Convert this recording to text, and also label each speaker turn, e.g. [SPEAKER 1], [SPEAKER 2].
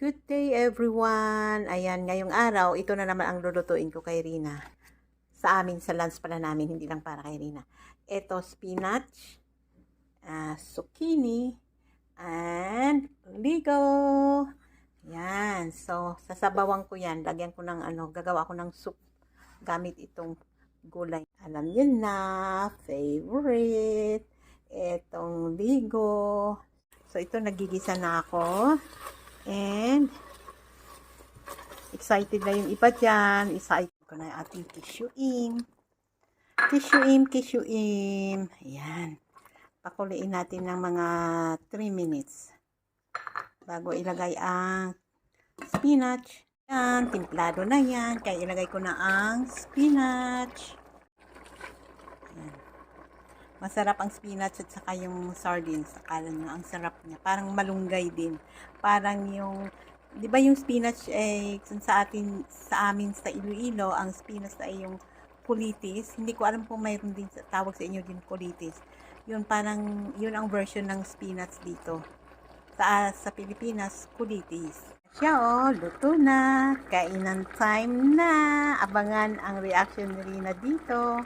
[SPEAKER 1] Good day everyone! Ayan, ngayong araw, ito na naman ang lulutuin ko kay Rina. Sa amin, sa lunch pala namin, hindi lang para kay Rina. Ito, spinach, ah, zucchini, and ligo. Yan. So, sasabawan ko yan. Lagyan ko ng ano, gagawa ko ng soup gamit itong gulay. Alam niyo na, favorite. Itong ligo. So, ito nagigisa na ako. And, excited na yung iba dyan. Excited ko na yung ating tissueing. Tissueing, tissueing. Ayan. Pakuliin natin ng mga 3 minutes. Bago ilagay ang spinach. Yan, timplado na yan. Kaya ilagay ko na ang spinach. Masarap ang spinach at saka yung sardines. Akala nyo, ang sarap niya. Parang malunggay din. Parang yung, di ba yung spinach eh, sa atin, sa amin sa Iloilo, ang spinach ay yung kulitis. Hindi ko alam kung mayroon din sa, tawag sa inyo din kulitis. Yun parang, yun ang version ng spinach dito. Sa, sa Pilipinas, kulitis. Siya oh, luto na. Kainan time na. Abangan ang reaction ni Rina dito.